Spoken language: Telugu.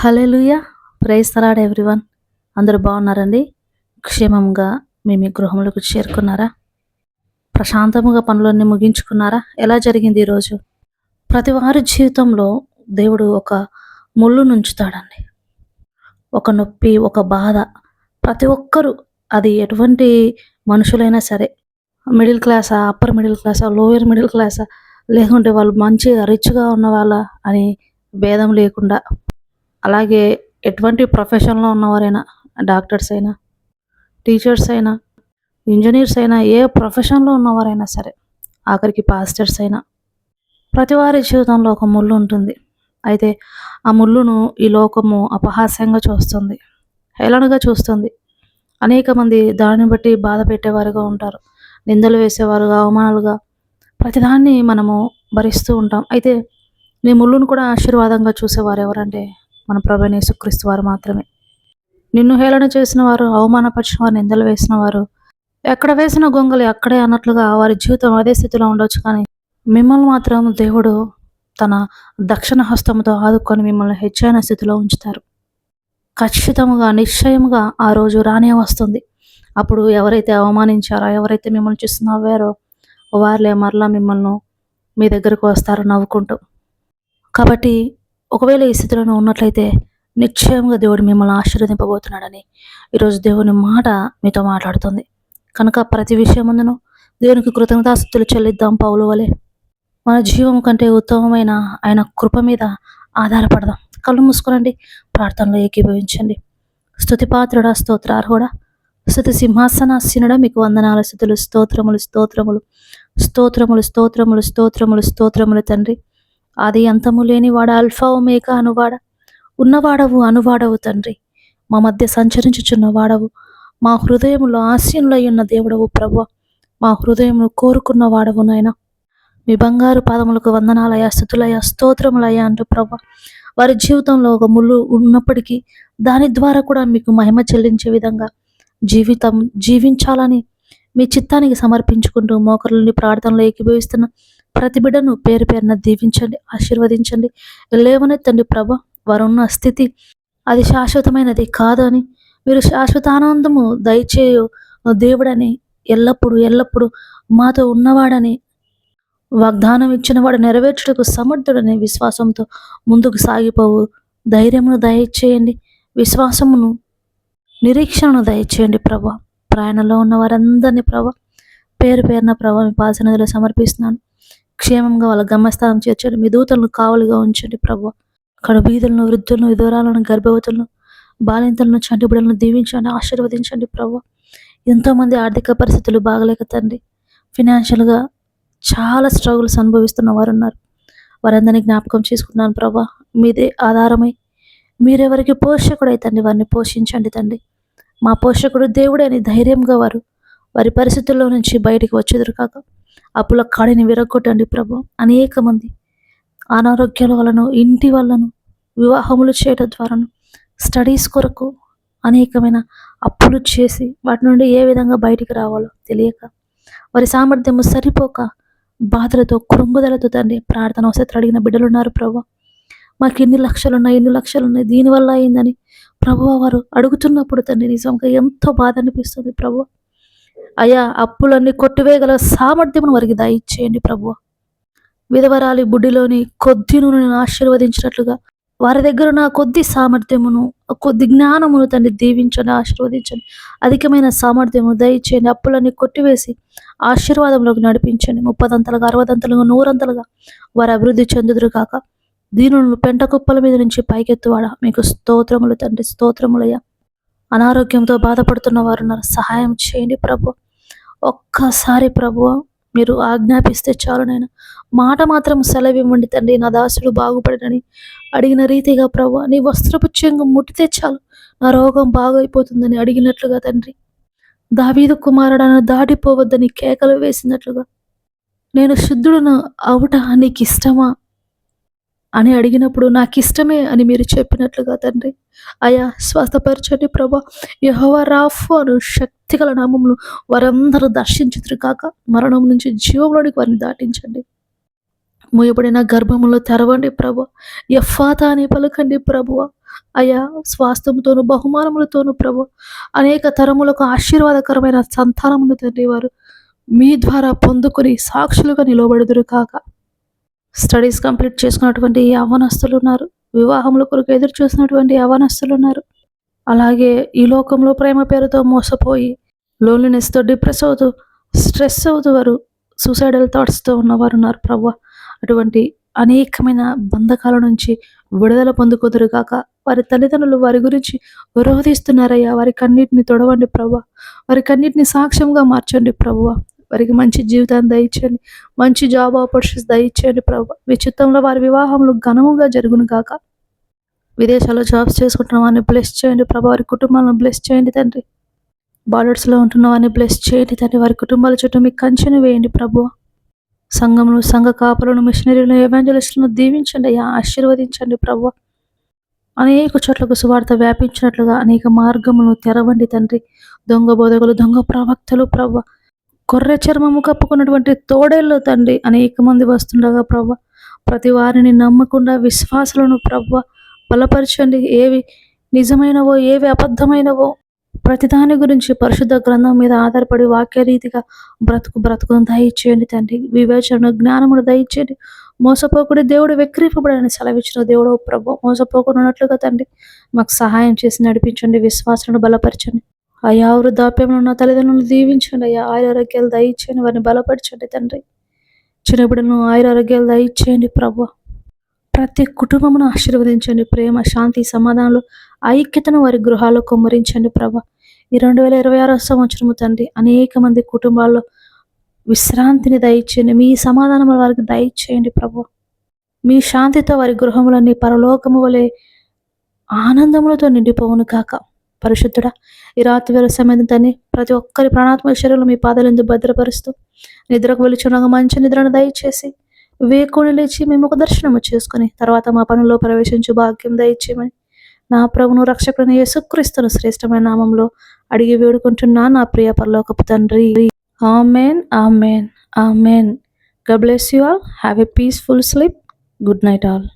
హల్లెలూయ. Praise తలాడ్ everyone. అందరూ బాగున్నారండి? క్షేమంగా మీ మీ గృహంలోకి చేరుకున్నారా? ప్రశాంతముగా పనులన్నీ ముగించుకున్నారా? ఎలా జరిగింది ఈరోజు? ప్రతి వారి జీవితంలో దేవుడు ఒక ముళ్ళు నుంచుతాడండి. ఒక నొప్పి ఒక బాధ. ప్రతి ఒక్కరూ అది ఎటువంటి మనుషులైనా సరే మిడిల్ క్లాసా అప్పర్ మిడిల్ క్లాసా లోయర్ మిడిల్ క్లాసా లేకుంటే వాళ్ళు మంచిగా రిచ్గా ఉన్న వాళ్ళ అని భేదం లేకుండా అలాగే ఎటువంటి ప్రొఫెషన్లో ఉన్నవారైనా డాక్టర్స్ అయినా టీచర్స్ అయినా ఇంజనీర్స్ అయినా ఏ ప్రొఫెషన్లో ఉన్నవారైనా సరే ఆఖరికి పాస్టర్స్ అయినా ప్రతి వారి జీవితంలో ఒక ముళ్ళు ఉంటుంది. అయితే ఆ ముళ్ళును ఈ లోకము అపహాస్యంగా చూస్తుంది హేళనగా చూస్తుంది. అనేక మంది దానిని బట్టి బాధ పెట్టేవారుగా ఉంటారు నిందలు వేసేవారుగా అవమానాలుగా ప్రతిదాన్ని మనము భరిస్తూ ఉంటాం. అయితే నీ ముళ్ళును కూడా ఆశీర్వాదంగా చూసేవారు ఎవరంటే మన ప్రభు యేసుక్రీస్తు వారు మాత్రమే. నిన్ను హేళన చేసిన వారు అవమానపరిచిన వారు నిందలు వేసిన వారు ఎక్కడ వేసిన గొంగలి అక్కడే అన్నట్లుగా వారి జీవితం అదే స్థితిలో ఉండొచ్చు కానీ మిమ్మల్ని మాత్రం దేవుడు తన దక్షిణ హస్తముతో ఆదుకొని మిమ్మల్ని హెచ్చైన స్థితిలో ఉంచుతారు. ఖచ్చితంగా నిశ్చయముగా ఆ రోజు రానే వస్తుంది. అప్పుడు ఎవరైతే అవమానించారో ఎవరైతే మిమ్మల్ని చూసి నవ్వారో వారిలే మరలా మిమ్మల్ని మీ దగ్గరకు వస్తారు నవ్వుకుంటూ. కాబట్టి ఒకవేళ ఈ స్థితిలో నువ్వు ఉన్నట్లయితే నిశ్చయంగా దేవుడు మిమ్మల్ని ఆశీర్వదింపబోతున్నాడని ఈరోజు దేవుని మాట మీతో మాట్లాడుతుంది. కనుక ప్రతి విషయం ముందును దేవునికి కృతజ్ఞతాస్తులు చెల్లిద్దాం పౌలు వలె. మన జీవం కంటే ఉత్తమమైన ఆయన కృప మీద ఆధారపడదాం. కళ్ళు మూసుకోనండి ప్రార్థనలో ఏకీభవించండి. స్తుతిపాత్రుడా స్తోత్రార్హుడా స్థుతి సింహాసనాసీనుడా మీకు వందనాల స్థుతులు స్తోత్రములు స్తోత్రములు స్తోత్రములు స్తోత్రములు స్తోత్రములు స్తోత్రములు తండ్రి. ఆది అంతము లేని వాడ అల్ఫా ఒమేక అనువాడ. ఉన్నవాడవు అనువాడవు తండ్రి. మా మధ్య సంచరించుచున్న వాడవు. మా హృదయములో ఆశీనులై ఉన్న దేవుడవు ప్రభు మా హృదయమును కోరుకున్న వాడవు నాయన. మీ బంగారు పాదములకు వందనాలయ స్థుతులయ స్తోత్రములయ అంటూ ప్రభు వారి జీవితంలో ఒక ముళ్ళు ఉన్నప్పటికీ దాని ద్వారా కూడా మీకు మహిమ చెల్లించే విధంగా జీవితం జీవించాలని మీ చిత్తానికి సమర్పించుకుంటూ మోకరులని ప్రార్థనలో ఏకీభవిస్తున్న ప్రతి బిడ్డను పేరు పేరున దీవించండి ఆశీర్వదించండి. లేవనెత్తండి ప్రభ వారున్న స్థితి అది శాశ్వతమైనది కాదని. మీరు శాశ్వత ఆనందము దయచేయు దేవుడని ఎల్లప్పుడూ ఎల్లప్పుడూ మాతో ఉన్నవాడని వాగ్దానం ఇచ్చిన వాడు నెరవేర్చుటకు సమర్థుడని విశ్వాసంతో ముందుకు సాగిపోవు. ధైర్యమును దయచేయండి విశ్వాసమును నిరీక్షణను దయచేయండి ప్రభా. ప్రయాణంలో ఉన్న వారందరినీ ప్రభా పేరు పేరున ప్రభా మీ పాసనదిలో సమర్పిస్తున్నాను. క్షేమంగా వాళ్ళ గమ్యస్థానం చేర్చండి. మీ దూతలను కావలిగా ఉంచండి ప్రభు. అక్కడ బీదులను వృద్ధులను విధురాలను గర్భవతులను బాలింతలను చంటిబిడలను దీవించండి ఆశీర్వదించండి ప్రభు. ఎంతోమంది ఆర్థిక పరిస్థితులు బాగలేక తండ్రి ఫినాన్షియల్గా చాలా స్ట్రగుల్స్ అనుభవిస్తున్న వారు ఉన్నారు వారందరినీ జ్ఞాపకం చేసుకున్నాను ప్రభా. మీదే ఆధారమై మీరెవరికి పోషకుడు తండ్రి వారిని పోషించండి తండ్రి. మా పోషకుడు దేవుడే అని ధైర్యంగా వారు వారి పరిస్థితుల్లో నుంచి బయటికి వచ్చేదురు కాక. అప్పుల కాడిని విరగొట్టండి ప్రభు. అనేక మంది అనారోగ్యాల వలన ఇంటి వలన వివాహములు చేయడం ద్వారాను స్టడీస్ కొరకు అనేకమైన అప్పులు చేసి వాటి నుండి ఏ విధంగా బయటికి రావాలో తెలియక వారి సామర్థ్యము సరిపోక బాధలతో కృంగుదలతో తండ్రి ప్రార్థన అవసరం అడిగిన బిడ్డలు ఉన్నారు ప్రభు. మాకు ఇన్ని లక్షలు ఉన్నాయి ఎన్ని లక్షలు ఉన్నాయి దీనివల్ల అయిందని ప్రభు వారు అడుగుతున్నప్పుడు తండ్రి నిజంగా ఎంతో బాధ అనిపిస్తుంది ప్రభు. అయా అప్పులన్నీ కొట్టివేయగల సామర్థ్యమును వారికి దయచేయండి ప్రభు విధవరాలి బుడ్డిలోని కొద్ది నూనెను ఆశీర్వదించినట్లుగా వారి దగ్గర ఉన్న కొద్ది సామర్థ్యమును కొద్ది జ్ఞానమును తండ్రి దీవించండి ఆశీర్వదించండి. అధికమైన సామర్థ్యము దయచేయండి అప్పులన్నీ కొట్టివేసి ఆశీర్వాదంలోకి నడిపించండి. ముప్పదంతలుగా అరవదంతలుగా నూరంతలుగా వారు అభివృద్ధి చెందుదురు కాక దీనులను పెంట కుప్పల మీద నుంచి పైకెత్తువాడ? మీకు స్తోత్రములు తండ్రి స్తోత్రములయ్యా. అనారోగ్యంతో బాధపడుతున్న వారు ఉన్నారు సహాయం చేయండి ప్రభు. ఒక్కసారి ప్రభు మీరు ఆజ్ఞాపిస్తే చాలు నేను మాట మాత్రం సెలవివ్వండి తండ్రి నా దాసుడు బాగుపడనని అడిగిన రీతిగా ప్రభు నీ వస్త్రపు చెంగు ముట్టితే చాలు నా రోగం బాగైపోతుందని అడిగినట్లుగా తండ్రి. దావీదు కుమారుడను దాటిపోవద్దని కేకలు వేసినట్లుగా. నేను శుద్ధుడును అవుట నీకు ఇష్టమా అని అడిగినప్పుడు నాకు ఇష్టమే అని మీరు చెప్పినట్లుగా తండ్రి. అయా స్వస్థపరచండి ప్రభా. యహోవ రాఫు అను శక్తిగల నామమును వారందరూ దర్శించుతురు కాక మరణం నుంచి జీవంలోనికి వారిని దాటించండి. మూయబడిన గర్భములో తెరవండి ప్రభు. ఎఫాత అని పలకండి ప్రభువ. అయా స్వాస్థ్యంతోను బహుమానములతోను ప్రభు. అనేక తరములకు ఆశీర్వాదకరమైన సంతానమును తండ్రి వారు. మీ ద్వారా పొందుకుని సాక్షులుగా నిలబడుదురు కాక. స్టడీస్ కంప్లీట్ చేసుకున్నటువంటి యవనస్తులు ఉన్నారు వివాహముల కొరకు ఎదురు చూసినటువంటి యవనస్తులు ఉన్నారు అలాగే ఈ లోకంలో ప్రేమ పేరుతో మోసపోయి లోన్లీనెస్తో డిప్రెస్ అవుతూ స్ట్రెస్ అవుతూ వారు సూసైడల్ థాట్స్తో ఉన్నవారు ఉన్నారు ప్రభు అటువంటి అనేకమైన బంధకాల నుంచి విడుదల పొందుకుదురు కాక వారి తల్లిదండ్రులు వారి గురించి విరోధిస్తున్నారయ్యా. వారి కన్నిటిని తొడవండి ప్రభు వారి కన్నిటిని సాక్ష్యంగా మార్చండి ప్రభువ వారికి మంచి జీవితాన్ని దయచేయండి. మంచి జాబ్ ఆపర్చునిటీస్ దయచేయండి ప్రభు. విచిత్రంలో వారి వివాహములు ఘనముగా జరుగును కాక విదేశాల్లో జాబ్స్ చేసుకుంటున్న వారిని బ్లెస్ చేయండి ప్రభు. వారి కుటుంబాలను బ్లెస్ చేయండి తండ్రి. బార్డర్స్లో ఉంటున్న వారిని బ్లెస్ చేయండి తండ్రి. వారి కుటుంబాల చుట్టూ మీకు కంచెను వేయండి ప్రభు. సంఘమును సంఘ కాపులను మిషనరీలను ఎవాంజలిస్టులను దీవించండి అయ్యా. ఆశీర్వదించండి ప్రభు. అనేక చోట్లకు సువార్త వ్యాపించినట్లుగా అనేక మార్గములను తెరవండి తండ్రి. దొంగ బోధకులు దొంగ ప్రవక్తలు ప్రభు. కొర్ర చర్మము కప్పుకున్నటువంటి తోడేళ్ళు తండ్రి అనేక మంది వస్తుండగా ప్రభు ప్రతి వారిని నమ్మకుండా విశ్వాసులను ప్రభు బలపరచండి. ఏవి నిజమైనవో ఏవి అబద్ధమైనవో ప్రతిదాని గురించి పరిశుద్ధ గ్రంథం మీద ఆధారపడి వాక్యరీతిగా బ్రతుకు బ్రతుకును దయచేయండి తండ్రి. వివేచన జ్ఞానమును దయచేయండి. మోసపోకుడి దేవుడు వెక్రీపబడని సెలవిచ్చిన దేవుడు ప్రభు మోసపోకుండా ఉన్నట్లుగా తండ్రి మాకు సహాయం చేసి నడిపించండి. విశ్వాసాలను బలపరచండి. అయా వృద్ధాప్యంలో ఉన్న తల్లిదండ్రులను దీవించండి అయ్యా. ఆయుర ఆరోగ్యాలు దయచేయండి వారిని బలపరచండి తండ్రి. చిన్నబిడ్డను ఆయుర ఆరోగ్యాలు దయచేయండి ప్రభు. ప్రతి కుటుంబమును ఆశీర్వదించండి. ప్రేమ శాంతి సమాధానాలు ఐక్యతను వారి గృహాల్లో కుమ్మరించండి ప్రభ. ఈ రెండు వేల ఇరవై ఆరో సంవత్సరము తండ్రి అనేక మంది కుటుంబాల్లో విశ్రాంతిని దయచేయండి. మీ సమాధానం వారికి దయచేయండి ప్రభు. మీ శాంతితో వారి గృహములన్నీ పరలోకము వలె ఆనందములతో నిండిపోవును కాక. పరిశుద్ధుడా ఈ రాత్రి వేళ సమయం ప్రతి ఒక్కరి ప్రాణాత్మక శరీరంలో మీ పాదాలు ఎందుకు భద్రపరుస్తూ నిద్రకు వెలుచుండగా మంచి నిద్రను దయచేసి వేకుని లేచి మేము ఒక దర్శనము చేసుకుని తర్వాత మా పనుల్లో ప్రవేశించు భాగ్యం దయచేయమని నా ప్రభును రక్షకుని యేసుక్రీస్తును శ్రేష్టమైన నామంలో అడిగి వేడుకుంటున్నా నా ప్రియ పరలోకపు తండ్రి amen amen amen god bless you all all. A a peaceful sleep. Good night all